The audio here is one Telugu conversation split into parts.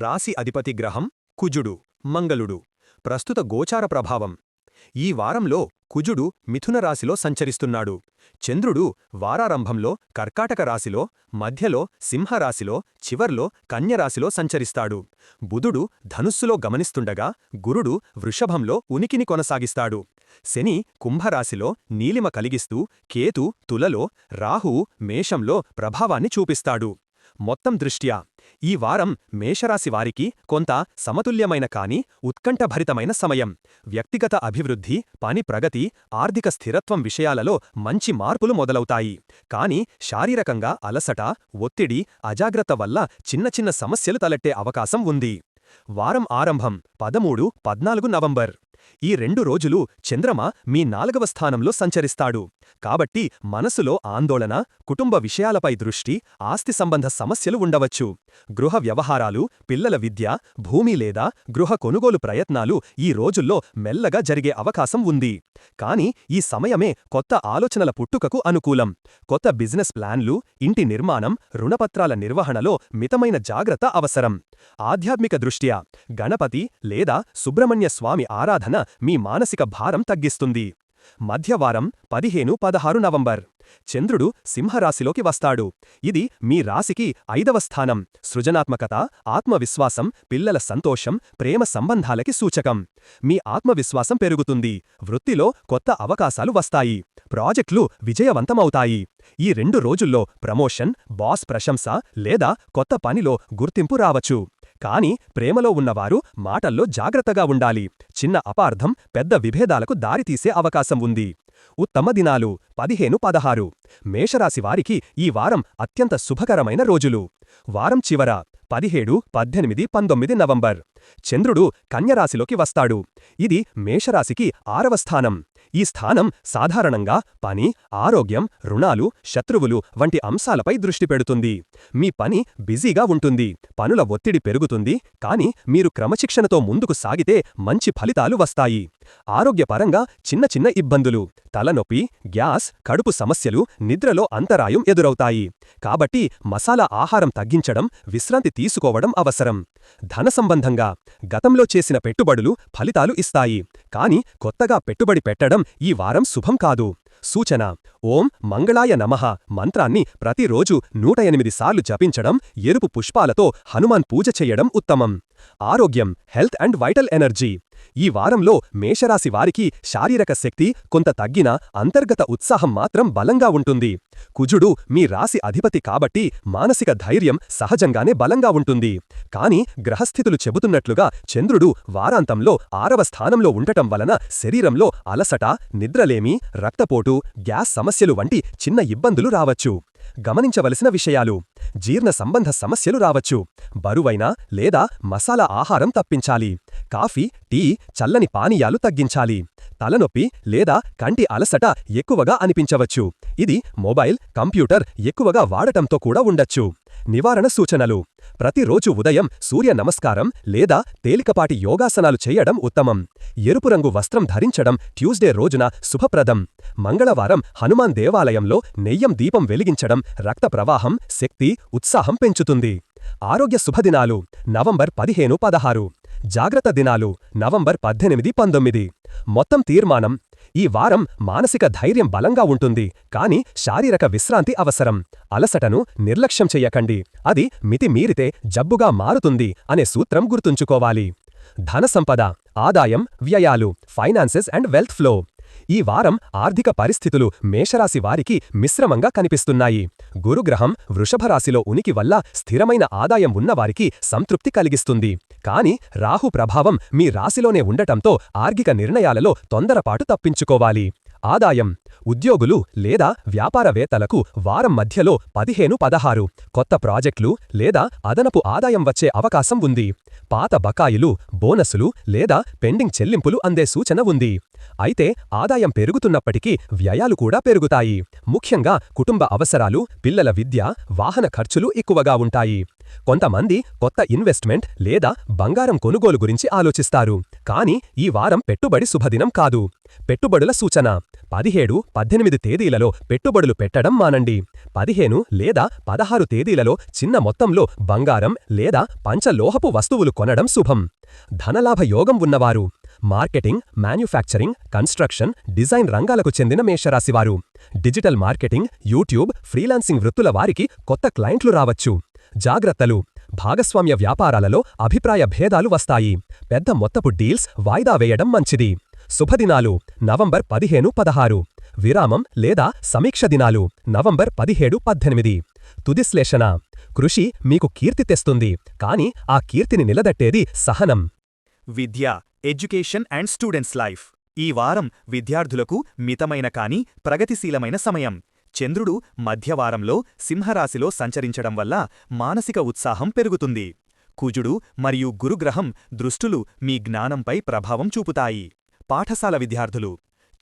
రాశి అధిపతి గ్రహం కుజుడు మంగళుడు. ప్రస్తుత గోచార ప్రభావం. ఈ వారంలో కుజుడు మిథున రాశిలో సంచరిస్తున్నాడు. చంద్రుడు వారారంభంలో కర్కాటక రాశిలో మధ్యలో సింహరాశిలో చివర్లో కన్యరాశిలో సంచరిస్తాడు. బుధుడు ధనుస్సులో గమనిస్తుండగా గురుడు వృషభంలో ఉనికిని కొనసాగిస్తాడు. శని కుంభరాశిలో నీలిమ కలిగిస్తూ కేతు తులలో రాహువు మేషంలో ప్రభావాన్ని చూపిస్తాడు. మొత్తం దృష్ట్యా. ఈ వారం మేషరాశి వారికి కొంత సమతుల్యమైన కాని ఉత్కంఠభరితమైన సమయం. వ్యక్తిగత అభివృద్ధి పని ప్రగతి ఆర్థిక స్థిరత్వం విషయాలలో మంచి మార్పులు మొదలవుతాయి. కాని శారీరకంగా అలసట ఒత్తిడి అజాగ్రత్త వల్ల చిన్న చిన్న సమస్యలు తలెట్టే అవకాశం ఉంది. వారం ఆరంభం పదమూడు పద్నాలుగు నవంబర్. ఈ రెండు రోజులు చంద్రమ మీ నాలుగవ స్థానంలో సంచరిస్తాడు. కాబట్టి మనసులో ఆందోళన కుటుంబ విషయాలపై దృష్టి ఆస్తి సంబంధ సమస్యలు ఉండవచ్చు. గృహ వ్యవహారాలు పిల్లల విద్య భూమి లేదా గృహ కొనుగోలు ప్రయత్నాలు ఈ రోజుల్లో మెల్లగా జరిగే అవకాశం ఉంది. కాని ఈ సమయమే కొత్త ఆలోచనల పుట్టుకకు అనుకూలం. కొత్త బిజినెస్ ప్లాన్లు ఇంటి నిర్మాణం రుణపత్రాల నిర్వహణలో మితమైన జాగ్రత్త అవసరం. ఆధ్యాత్మిక దృష్ట్యా గణపతి లేదా సుబ్రహ్మణ్య స్వామి ఆరాధన మీ మానసిక భారం తగ్గిస్తుంది. మధ్యవారం పదిహేను పదహారు నవంబర్. చంద్రుడు సింహరాశిలోకి వస్తాడు. ఇది మీ రాశికి ఐదవ స్థానం. సృజనాత్మకత ఆత్మవిశ్వాసం పిల్లల సంతోషం ప్రేమ సంబంధాలకి సూచకం. మీ ఆత్మవిశ్వాసం పెరుగుతుంది. వృత్తిలో కొత్త అవకాశాలు వస్తాయి. ప్రాజెక్టులు విజయవంతమవుతాయి. ఈ రెండు రోజుల్లో ప్రమోషన్ బాస్ ప్రశంస లేదా కొత్త పనిలో గుర్తింపు రావచ్చు. కాని ప్రేమలో ఉన్నవారు మాటల్లో జాగ్రత్తగా ఉండాలి. చిన్న అపార్థం పెద్ద విభేదాలకు దారితీసే అవకాశం ఉంది. ఉత్తమ దినాలు పదిహేను పదహారు. మేషరాశివారికి ఈ వారం అత్యంత శుభకరమైన రోజులు. వారం చివర పదిహేడు పద్దెనిమిది పంతొమ్మిది నవంబర్. చంద్రుడు కన్యరాశిలోకి వస్తాడు. ఇది మేషరాశికి ఆరవ స్థానం. ఈ స్థానం సాధారణంగా పని ఆరోగ్యం రుణాలు శత్రువులు వంటి అంశాలపై దృష్టి పెడుతుంది. మీ పని బిజీగా ఉంటుంది పనుల ఒత్తిడి పెరుగుతుంది కాని మీరు క్రమశిక్షణతో ముందుకు సాగితే మంచి ఫలితాలు వస్తాయి. ఆరోగ్యపరంగా చిన్న చిన్న ఇబ్బందులు తలనొప్పి గ్యాస్ కడుపు సమస్యలు నిద్రలో అంతరాయం ఎదురవుతాయి. కాబట్టి మసాలా ఆహారం తగ్గించడం విశ్రాంతి తీసుకోవడం అవసరం. ధన సంబంధంగా గతంలో చేసిన పెట్టుబడులు ఫలితాలు ఇస్తాయి. కాని కొత్తగా పెట్టుబడి పెట్టడం ఈ వారం శుభం కాదు. సూచన ఓం మంగళాయ నమః మంత్రాన్ని ప్రతిరోజు నూట ఎనిమిది సార్లు జపించడం ఎరుపు పుష్పాలతో హనుమాన్ పూజ చెయ్యడం ఉత్తమం. ఆరోగ్యం హెల్త్ అండ్ వైటల్ ఎనర్జీ. ఈ వారంలో మేషరాశి వారికి శారీరక శక్తి కొంత తగ్గిన అంతర్గత ఉత్సాహం మాత్రం బలంగా ఉంటుంది. కుజుడు మీ రాశి అధిపతి కాబట్టి మానసిక ధైర్యం సహజంగానే బలంగా ఉంటుంది. కాని గ్రహస్థితులు చెబుతున్నట్లుగా చంద్రుడు వారాంతంలో ఆరవ స్థానంలో ఉండటం వలన శరీరంలో అలసట నిద్రలేమి రక్తపోటు గ్యాస్ సమస్యలు వంటి చిన్న ఇబ్బందులు రావచ్చు. గమనించవలసిన విషయాలు. జీర్ణ సంబంధ సమస్యలు రావచ్చు. బరువైన లేదా మసాలా ఆహారం తప్పించాలి. కాఫీ టీ చల్లని పానీయాలు తగ్గించాలి. తలనొప్పి లేదా కంటి అలసట ఎక్కువగా అనిపించవచ్చు. ఇది మొబైల్ కంప్యూటర్ ఎక్కువగా వాడటంతో కూడా ఉండొచ్చు. నివారణ సూచనలు. ప్రతిరోజు ఉదయం సూర్య నమస్కారం లేదా తేలికపాటి యోగాసనాలు చేయడం ఉత్తమం. ఎరుపు రంగు వస్త్రం ధరించడం ట్యూస్డే రోజున శుభప్రదం. మంగళవారం హనుమాన్ దేవాలయంలో నెయ్యం దీపం వెలిగించడం రక్త ప్రవాహం శక్తి ఉత్సాహం పెంచుతుంది. ఆరోగ్య శుభదినాలు నవంబర్ పదిహేను పదహారు. జాగ్రత్త దినాలు నవంబర్ పద్దెనిమిది పంతొమ్మిది. మొత్తం తీర్మానం ఈ వారం మానసిక ధైర్యం బలంగా ఉంటుంది కాని శారీరక విశ్రాంతి అవసరం. అలసటను నిర్లక్ష్యం చెయ్యకండి అది మితి మీరితే జబ్బుగా మారుతుంది అనే సూత్రం గుర్తుంచుకోవాలి. ధన సంపద ఆదాయం వ్యయాలు ఫైనాన్సెస్ అండ్ వెల్త్ ఫ్లో. ఈ వారం ఆర్థిక పరిస్థితులు మేషరాశి వారికి మిశ్రమంగా కనిపిస్తున్నాయి. గురుగ్రహం వృషభరాశిలో ఉనికి వల్ల స్థిరమైన ఆదాయం ఉన్నవారికి సంతృప్తి కలిగిస్తుంది. కాని రాహు ప్రభావం మీ రాశిలోనే ఉండటంతో ఆర్గిక నిర్ణయాలలో తొందరపాటు తప్పించుకోవాలి. ఆదాయం ఉద్యోగులు లేదా వ్యాపారవేత్తలకు వారం మధ్యలో పదిహేను పదహారు కొత్త ప్రాజెక్టులు లేదా అదనపు ఆదాయం వచ్చే అవకాశం ఉంది. పాత బకాయిలు బోనసులు లేదా పెండింగ్ చెల్లింపులు అందే సూచన ఉంది. అయితే ఆదాయం పెరుగుతున్నప్పటికీ వ్యయాలు కూడా పెరుగుతాయి. ముఖ్యంగా కుటుంబ అవసరాలు పిల్లల విద్య వాహన ఖర్చులు ఎక్కువగా ఉంటాయి. కొంతమంది కొత్త ఇన్వెస్ట్మెంట్ లేదా బంగారం కొనుగోలు గురించి ఆలోచిస్తారు. కానీ ఈ వారం పెట్టుబడి శుభదినం కాదు. పెట్టుబడుల సూచన. పదిహేడు పద్దెనిమిది తేదీలలో పెట్టుబడులు పెట్టడం మానండి. పదిహేను లేదా పదహారు తేదీలలో చిన్న మొత్తంలో బంగారం లేదా పంచలోహపు వస్తువులు కొనడం శుభం. ధనలాభ యోగం ఉన్నవారు. మార్కెటింగ్ మ్యానుఫ్యాక్చరింగ్ కన్స్ట్రక్షన్ డిజైన్ రంగాలకు చెందిన మేషరాశివారు. డిజిటల్ మార్కెటింగ్ యూట్యూబ్ ఫ్రీలాన్సింగ్ వృత్తుల వారికి కొత్త క్లయింట్లు రావచ్చు. జాగ్రత్తలు. భాగస్వామ్య వ్యాపారాలలో అభిప్రాయ భేదాలు వస్తాయి. పెద్ద మొత్తపు డీల్స్ వాయిదా వేయడం మంచిది. శుభదినాలు. నవంబర్ పదిహేను పదహారు. విరామం లేదా సమీక్ష దినాలు. నవంబర్ పదిహేడు పద్దెనిమిది. తుదిశ్లేషణ కృషి మీకు కీర్తి తెస్తుంది. కాని ఆ కీర్తిని నిలదట్టేది సహనం. విద్య ఎడ్యుకేషన్ అండ్ స్టూడెంట్స్ లైఫ్. ఈ వారం విద్యార్థులకు మితమైన కాని ప్రగతిశీలమైన సమయం. చంద్రుడు మధ్యవారంలో సింహరాశిలో సంచరించడం వల్ల మానసిక ఉత్సాహం పెరుగుతుంది. కుజుడు మరియు గురుగ్రహం దృష్టులు మీ జ్ఞానంపై ప్రభావం చూపుతాయి. పాఠశాల విద్యార్థులు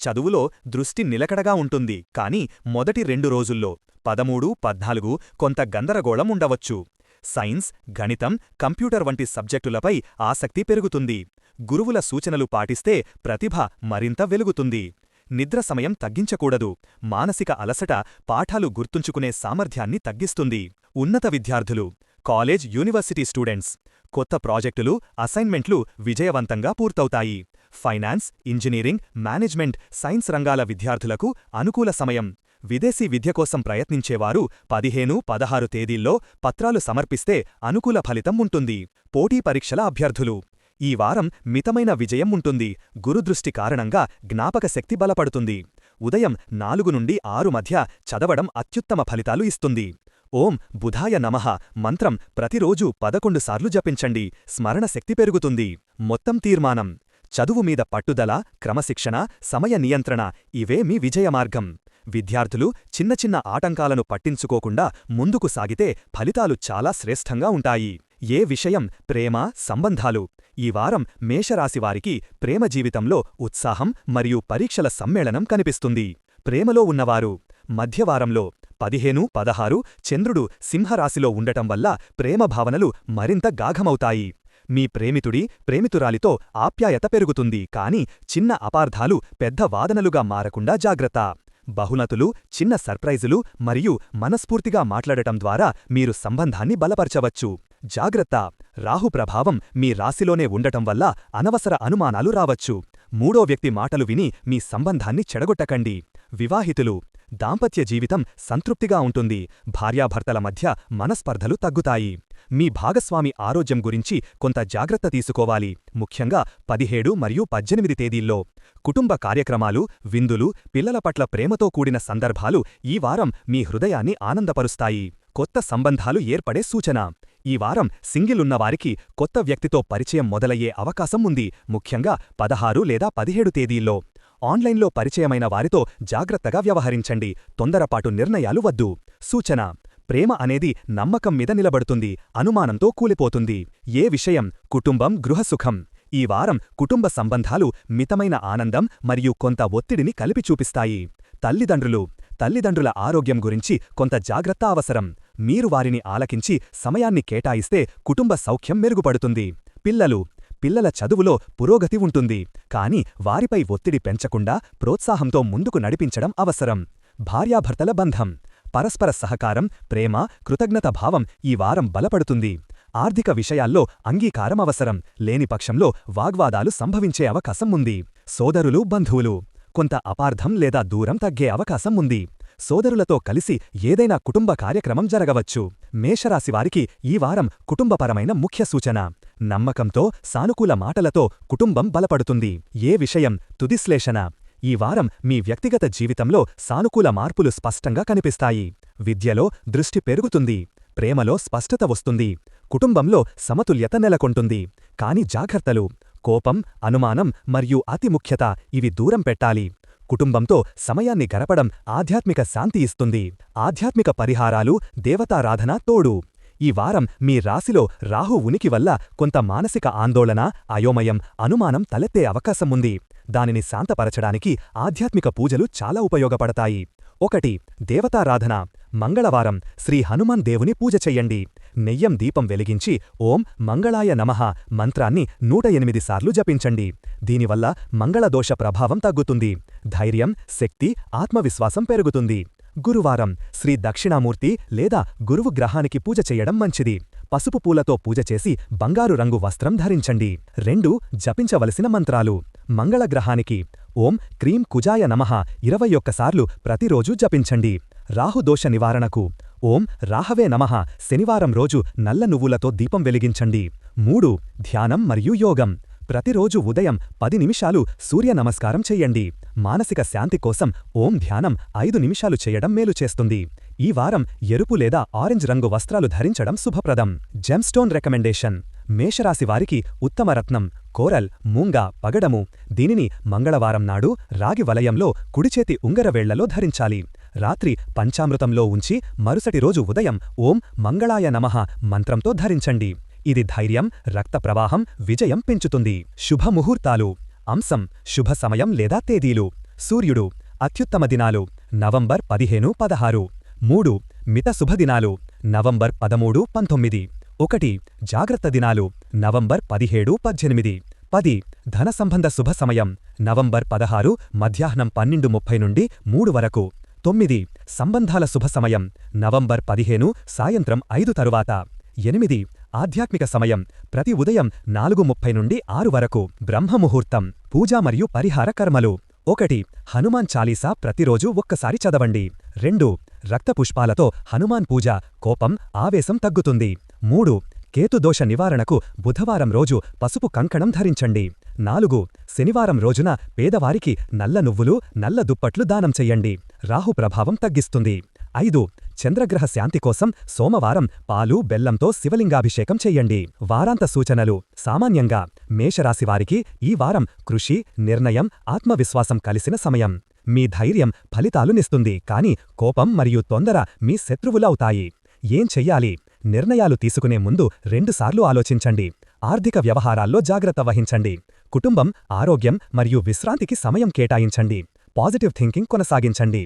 చదువులో దృష్టి నిలకడగా ఉంటుంది కాని మొదటి రెండు రోజుల్లో పదమూడు పద్నాలుగు కొంత గందరగోళం ఉండవచ్చు. సైన్స్ గణితం కంప్యూటర్ వంటి సబ్జెక్టులపై ఆసక్తి పెరుగుతుంది. గురువుల సూచనలు పాటిస్తే ప్రతిభ మరింత వెలుగుతుంది. నిద్ర సమయం తగ్గించకూడదు. మానసిక అలసట పాఠాలు గుర్తుంచుకునే సామర్థ్యాన్ని తగ్గిస్తుంది. ఉన్నత విద్యార్థులు కాలేజ్ యూనివర్సిటీ స్టూడెంట్స్ కొత్త ప్రాజెక్టులు అసైన్మెంట్లు విజయవంతంగా పూర్తవుతాయి. ఫైనాన్స్ ఇంజనీరింగ్ మేనేజ్మెంట్ సైన్స్ రంగాల విద్యార్థులకు అనుకూల సమయం. విదేశీ విద్య కోసం ప్రయత్నించేవారు పదిహేను పదహారు తేదీల్లో పత్రాలు సమర్పిస్తే అనుకూల ఫలితం ఉంటుంది. పోటీ పరీక్షల అభ్యర్థులు. ఈ వారం మితమైన విజయం ఉంటుంది. గురుదృష్టి కారణంగా జ్ఞాపకశక్తి బలపడుతుంది. ఉదయం నాలుగు నుండి ఆరు మధ్య చదవడం అత్యుత్తమ ఫలితాలు ఇస్తుంది. ఓం బుధాయ నమః. మంత్రం ప్రతిరోజూ పదకొండు సార్లు జపించండి. స్మరణశక్తి పెరుగుతుంది. మొత్తం తీర్మానం. చదువు మీద పట్టుదల క్రమశిక్షణ సమయ నియంత్రణ ఇవే మీ విజయమార్గం విద్యార్థులు చిన్న చిన్న ఆటంకాలను పట్టించుకోకుండా ముందుకు సాగితే ఫలితాలు చాలా శ్రేష్టంగా ఉంటాయి. ఏ విషయం ప్రేమ సంబంధాలు ఈ వారం మేషరాశివారికి ప్రేమ జీవితంలో ఉత్సాహం మరియు పరీక్షల సమ్మేళనం కనిపిస్తుంది. ప్రేమలో ఉన్నవారు మధ్యవారంలో పదిహేను పదహారు చంద్రుడు సింహరాశిలో ఉండటం వల్ల ప్రేమ భావనలు మరింత గాఘమవుతాయి. మీ ప్రేమితుడి ప్రేమితురాలితో ఆప్యాయత పెరుగుతుంది కాని చిన్న అపార్థాలు పెద్ద వాదనలుగా మారకుండా జాగ్రత్త. బహునతులు చిన్న సర్ప్రైజులు మరియు మనస్ఫూర్తిగా మాట్లాడటం ద్వారా మీరు సంబంధాన్ని బలపరచవచ్చు. జాగ్రత్త. రాహు ప్రభావం మీ రాశిలోనే ఉండటం వల్ల అనవసర అనుమానాలు రావచ్చు. మూడో వ్యక్తి మాటలు విని మీ సంబంధాన్ని చెడగొట్టకండి. వివాహితులు. దాంపత్య జీవితం సంతృప్తిగా ఉంటుంది. భార్యాభర్తల మధ్య మనస్పర్ధలు తగ్గుతాయి. మీ భాగస్వామి ఆరోగ్యం గురించి కొంత జాగ్రత్త తీసుకోవాలి. ముఖ్యంగా పదిహేడు మరియు పద్దెనిమిది తేదీల్లో. కుటుంబ కార్యక్రమాలు విందులు పిల్లల పట్ల ప్రేమతో కూడిన సందర్భాలు ఈ వారం మీ హృదయాన్ని ఆనందపరుస్తాయి. కొత్త సంబంధాలు ఏర్పడే సూచన. ఈ వారం సింగిల్ ఉన్నవారికి కొత్త వ్యక్తితో పరిచయం మొదలయ్యే అవకాశం ఉంది. ముఖ్యంగా పదహారు లేదా పదిహేడు తేదీల్లో. ఆన్లైన్లో పరిచయమైన వారితో జాగ్రత్తగా వ్యవహరించండి. తొందరపాటు నిర్ణయాలు వద్దు. సూచన ప్రేమ అనేది నమ్మకం మీద నిలబడుతుంది. అనుమానంతో కూలిపోతుంది. ఏ విషయం? కుటుంబం గృహసుఖం. ఈ వారం కుటుంబ సంబంధాలు మితమైన ఆనందం మరియు కొంత ఒత్తిడిని కలిపి చూపిస్తాయి. తల్లిదండ్రులు తల్లిదండ్రుల ఆరోగ్యం గురించి కొంత జాగ్రత్త అవసరం. మీరు వారిని ఆలకించి సమయాన్ని కేటాయిస్తే కుటుంబ సౌఖ్యం మెరుగుపడుతుంది. పిల్లలు పిల్లల చదువులో పురోగతి ఉంటుంది. కాని వారిపై ఒత్తిడి పెంచకుండా ప్రోత్సాహంతో ముందుకు నడిపించడం అవసరం. భార్యాభర్తల బంధం పరస్పర సహకారం ప్రేమ కృతజ్ఞత భావం ఈ వారం బలపడుతుంది. ఆర్థిక విషయాల్లో అంగీకారం అవసరం. లేని పక్షంలో వాగ్వాదాలు సంభవించే అవకాశం ఉంది. సోదరులు బంధువులు కొంత అపార్థం లేదా దూరం తగ్గే అవకాశం ఉంది. సోదరులతో కలిసి ఏదైనా కుటుంబ కార్యక్రమం జరగవచ్చు. మేషరాశివారికి ఈ వారం కుటుంబపరమైన ముఖ్య సూచన. నమ్మకంతో సానుకూల మాటలతో కుటుంబం బలపడుతుంది. ఏ విషయం? తుదిశ్లేషణ ఈ వారం మీ వ్యక్తిగత జీవితంలో సానుకూల మార్పులు స్పష్టంగా కనిపిస్తాయి. విద్యలో దృష్టి పెరుగుతుంది. ప్రేమలో స్పష్టత వస్తుంది. కుటుంబంలో సమతుల్యత నెలకొంటుంది. కాని జాగ్రత్తలు కోపం అనుమానం మరియు అతి ముఖ్యత ఇవి దూరం పెట్టాలి. కుటుంబంతో సమయాన్ని గడపడం ఆధ్యాత్మిక శాంతి ఇస్తుంది. ఆధ్యాత్మిక పరిహారాలు దేవతారాధన తోడు. ఈ వారం మీ రాశిలో రాహు ఉనికి వల్ల కొంత మానసిక ఆందోళన అయోమయం అనుమానం తలెత్తే అవకాశం ఉంది దానిని శాంతపరచడానికి ఆధ్యాత్మిక పూజలు చాలా ఉపయోగపడతాయి. ఒకటి దేవతారాధన. మంగళవారం శ్రీ హనుమాన్ దేవుని పూజ చెయ్యండి. నెయ్యం దీపం వెలిగించి ఓం మంగళాయ నమః మంత్రాన్ని నూట ఎనిమిది సార్లు జపించండి. దీనివల్ల మంగళదోష ప్రభావం తగ్గుతుంది. ధైర్యం శక్తి ఆత్మవిశ్వాసం పెరుగుతుంది. గురువారం శ్రీ దక్షిణామూర్తి లేదా గురువు గ్రహానికి పూజ చెయ్యడం మంచిది. పసుపు పూలతో పూజ చేసి బంగారు రంగు వస్త్రం ధరించండి. రెండు జపించవలసిన మంత్రాలు. మంగళగ్రహానికి ఓం క్రీం కుజాయ నమః ఇరవై ఒక్కసార్లు ప్రతిరోజూ జపించండి. రాహుదోష నివారణకు ఓం రాహవే నమః. శనివారం రోజు నల్ల నువ్వులతో దీపం వెలిగించండి. మూడు ధ్యానం మరియు యోగం. ప్రతిరోజు ఉదయం పది నిమిషాలు సూర్య నమస్కారం చెయ్యండి మానసిక శాంతి కోసం ఓం ధ్యానం ఐదు నిమిషాలు చేయడం మేలు చేస్తుంది. ఈ వారం ఎరుపు లేదా ఆరెంజ్ రంగు వస్త్రాలు ధరించడం శుభప్రదం. Gemstone recommendation. మేషరాశి వారికి ఉత్తమ రత్నం. కోరల్ మూంగ పగడము. దీనిని మంగళవారం నాడు రాగి వలయంలో కుడిచేతి ఉంగరవేళ్ళలో ధరించాలి. రాత్రి పంచామృతంలో ఉంచి మరుసటి రోజు ఉదయం ఓం మంగళాయ నమః మంత్రంతో ధరించండి. ఇది ధైర్యం రక్త ప్రవాహం విజయం పెంచుతుంది. శుభముహూర్తాలు. అంశం శుభ సమయం లేదా తేదీలు. సూర్యుడు అత్యుత్తమ దినాలు. నవంబర్ పదిహేను పదహారు. మూడు మిత శుభదినాలు నవంబర్ పదమూడు పంతొమ్మిది. ఒకటి జాగ్రత్త దినాలు. నవంబర్ పదిహేడు పద్దెనిమిది. పది ధన సంబంధ శుభ సమయం. నవంబర్ పదహారు మధ్యాహ్నం పన్నెండు ముప్పై నుండి మూడు వరకు. తొమ్మిది సంబంధాల శుభ సమయం. నవంబర్ పదిహేను సాయంత్రం ఐదు తరువాత. ఎనిమిది ఆధ్యాత్మిక సమయం. ప్రతి ఉదయం నాలుగు ముప్పై నుండి ఆరు వరకు. బ్రహ్మముహూర్తం పూజ మరియు పరిహార కర్మలు. ఒకటి హనుమాన్ చాలీసా ప్రతిరోజు ఒక్కసారి చదవండి. రెండు రక్తపుష్పాలతో హనుమాన్ పూజ. కోపం ఆవేశం తగ్గుతుంది. మూడు కేతుదోష నివారణకు బుధవారం రోజు పసుపు కంకణం ధరించండి. నాలుగు శనివారం రోజున పేదవారికి నల్ల నువ్వులు నల్ల దుప్పట్లు దానం చెయ్యండి. రాహు ప్రభావం తగ్గిస్తుంది. ఐదు చంద్రగ్రహ శాంతి కోసం సోమవారం పాలు బెల్లంతో శివలింగాభిషేకం చెయ్యండి. వారాంత సూచనలు. సామాన్యంగా మేషరాశివారికి ఈ వారం కృషి నిర్ణయం ఆత్మవిశ్వాసం కలిసిన సమయం. మీ ధైర్యం ఫలితాలునిస్తుంది కాని కోపం మరియు తొందర మీ శత్రువులవుతాయి. ఏం చెయ్యాలి? నిర్ణయాలు తీసుకునే ముందు రెండుసార్లు ఆలోచించండి. ఆర్థిక వ్యవహారాల్లో జాగ్రత్త వహించండి. కుటుంబం ఆరోగ్యం మరియు విశ్రాంతికి సమయం కేటాయించండి. పాజిటివ్ థింకింగ్ కొనసాగించండి.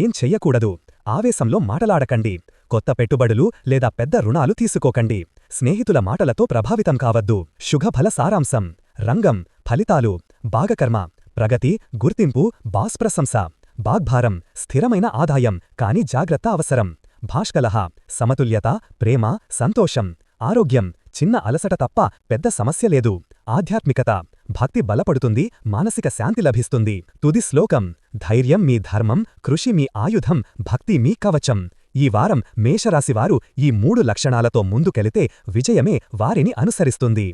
ఏం చెయ్యకూడదు. ఆవేశంలో మాటలాడకండి. కొత్త పెట్టుబడులు లేదా పెద్ద రుణాలు తీసుకోకండి. స్నేహితుల మాటలతో ప్రభావితం కావద్దు. శుభఫల సారాంశం. రంగం ఫలితాలు భాగకర్మ ప్రగతి గుర్తింపు బాస్ ప్రశంస బాగ్భారం స్థిరమైన ఆదాయం కాని జాగ్రత్త అవసరం. భాష్కలహ సమతుల్యత ప్రేమ సంతోషం ఆరోగ్యం చిన్న అలసట తప్ప పెద్ద సమస్య లేదు. ఆధ్యాత్మికత. భక్తి బలపడుతుంది మానసిక శాంతి లభిస్తుంది. తుది శ్లోకం ధైర్యం మీ ధర్మం కృషి మీ ఆయుధం భక్తి మీ కవచం. ఈ వారం మేషరాశివారు ఈ మూడు లక్షణాలతో ముందుకెళితే విజయమే వారిని అనుసరిస్తుంది.